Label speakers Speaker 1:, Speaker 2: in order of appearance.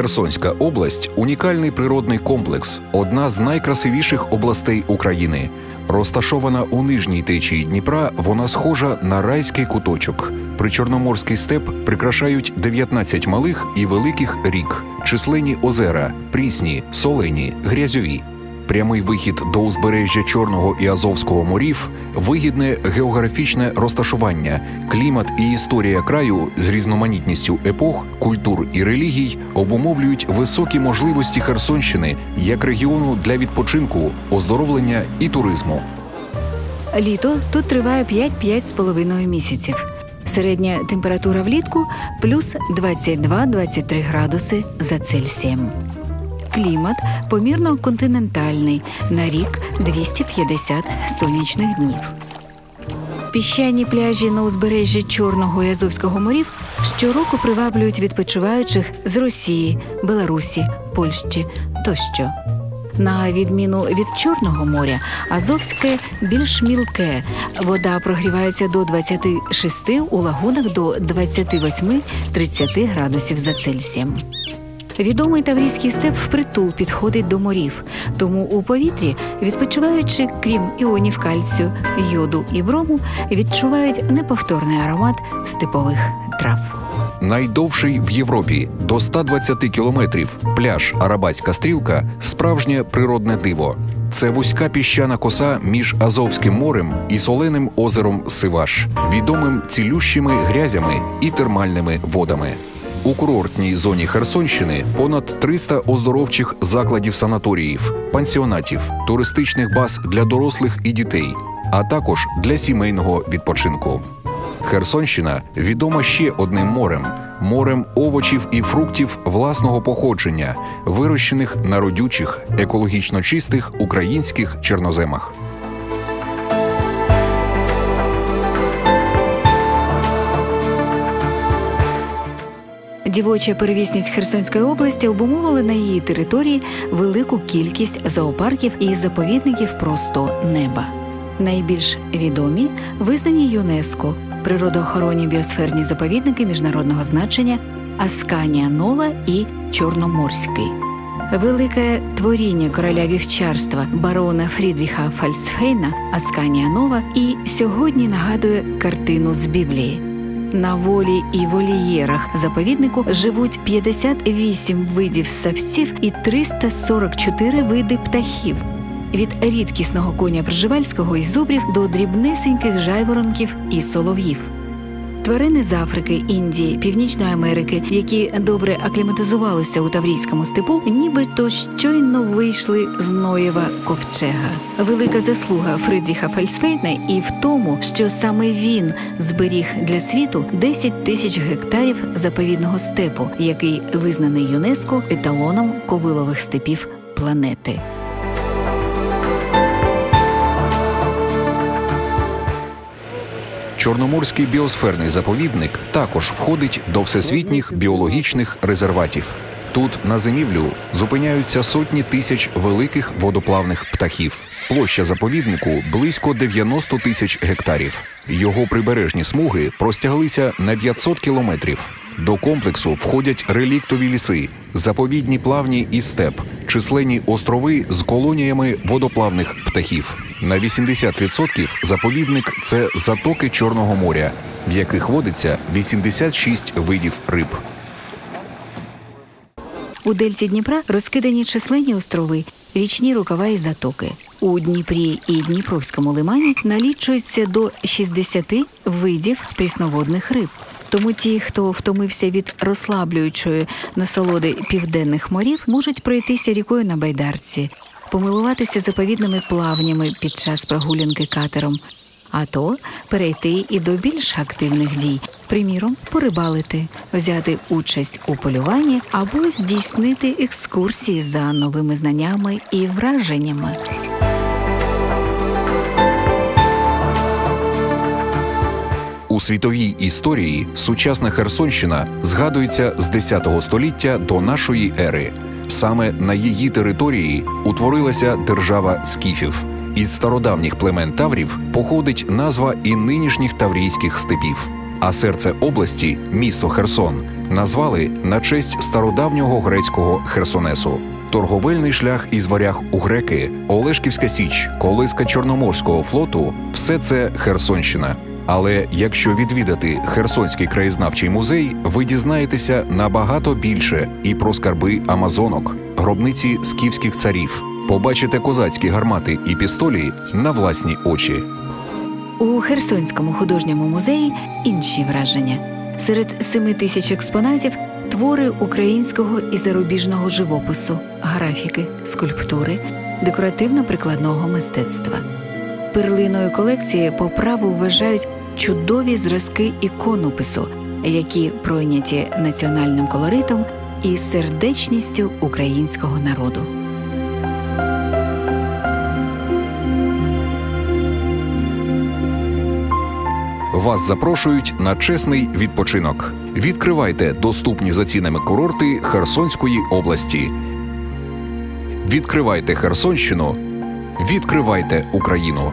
Speaker 1: Херсонська область унікальний природний комплекс, одна з найкрасивіших областей України. Розташована у нижній течії Дніпра, вона схожа на райський куточок. Причорноморський степ прикрашають 19 малих і великих рік, численні озера, прісні, солені, грязьові. Прямий вихід до узбережжя Чорного і Азовського морів, вигідне географічне розташування, клімат і історія краю з різноманітністю епох, культур і релігій обумовлюють високі можливості Херсонщини як регіону для відпочинку, оздоровлення і туризму.
Speaker 2: Літо тут триває 5-5 з половиною місяців. Середня температура влітку плюс 22-23 градуси за Цельсієм. Клімат помірно континентальний на рік 250 сонячних днів. Піщані пляжі на узбережжі Чорного і Азовського морів щороку приваблюють відпочиваючих з Росії, Беларусі, Польщі тощо. На відміну від Чорного моря, Азовське більш мілке. Вода прогрівається до 26 у лагунах до 28-30 градусів за Цельсієм. Відомий таврійський степ впритул підходить до морів, тому у повітрі, відпочиваючи, крім іонів кальцію, йоду і брому, відчувають неповторний аромат степових трав.
Speaker 1: Найдовший в Європі до 120 кілометрів пляж Арабатська стрілка справжнє природне диво. Це вузька піщана коса між Азовським морем і соленим озером Сиваш, відомим цілющими грязями і термальними водами. У курортній зоні Херсонщини понад 300 оздоровчих закладів санаторіїв, пансіонатів, туристичних баз для дорослих і дітей, а також для сімейного відпочинку. Херсонщина відома ще одним морем морем овочів і фруктів власного походження, вирощених на родючих, екологічно чистих українських чорноземах.
Speaker 2: Дівоча перевісність Херсонської області обумовила на її території велику кількість зоопарків і заповідників просто неба. Найбільш відомі визнані ЮНЕСКО природоохоронні біосферні заповідники міжнародного значення Асканія Нова і Чорноморський. Велике творіння короля вівчарства барона Фрідріха Фальцфейна Асканія Нова і сьогодні нагадує картину з Біблії. На волі і волієрах заповіднику живуть 58 видів савців і 344 види птахів. Від рідкісного коня Пржевальського і зубрів до дрібнесеньких жайворонків і солов'їв. Тварини з Африки, Індії, Північної Америки, які добре акліматизувалися у Таврійському степу, нібито щойно вийшли з Ноєва ковчега. Велика заслуга Фридріха Фальсфейна і в тому, що саме він зберіг для світу 10 тисяч гектарів заповідного степу, який визнаний ЮНЕСКО еталоном ковилових степів планети.
Speaker 1: Чорноморський біосферний заповідник також входить до всесвітніх біологічних резерватів. Тут на зимівлю зупиняються сотні тисяч великих водоплавних птахів. Площа заповіднику близько 90 тисяч гектарів. Його прибережні смуги простяглися на 500 кілометрів. До комплексу входять реліктові ліси, заповідні плавні і степ, численні острови з колоніями водоплавних птахів. На 80% заповідник це затоки Чорного моря, в яких водиться 86 видів риб.
Speaker 2: У дельті Дніпра розкидані численні острови, річні рукава і затоки. У Дніпрі і Дніпровському лимані налічується до 60 видів прісноводних риб. Тому ті, хто втомився від розслаблюючої насолоди південних морів, можуть пройтися рікою на байдарці, помилуватися заповідними плавнями під час прогулянки катером, а то перейти і до більш активних дій, приміром, порибалити, взяти участь у полюванні або здійснити екскурсії за новими знаннями і враженнями.
Speaker 1: У світовій історії сучасна Херсонщина згадується з 10 століття до нашої ери. Саме на її території утворилася держава скіфів. Із стародавніх племен таврів походить назва і нинішніх таврійських степів. а серце області місто Херсон назвали на честь стародавнього грецького Херсонесу. Торговельний шлях із варяг у греки, Олешківська Січ, колиска Чорноморського флоту все це Херсонщина. Але якщо відвідати Херсонський краєзнавчий музей, ви дізнаєтеся набагато більше і про скарби Амазонок, гробниці скіфських царів, побачите козацькі гармати і пістолі на власні очі.
Speaker 2: У Херсонському художньому музеї інші враження. Серед семи тисяч експонатів твори українського і зарубіжного живопису, графіки, скульптури, декоративно-прикладного мистецтва. Перлиною колекції по праву вважають чудові зразки іконопису, які пройняті національним колоритом і сердечністю українського народу.
Speaker 1: Вас запрошують на чесний відпочинок. Відкривайте доступні за цінами курорти Херсонської області. Відкривайте Херсонщину. Відкривайте Україну.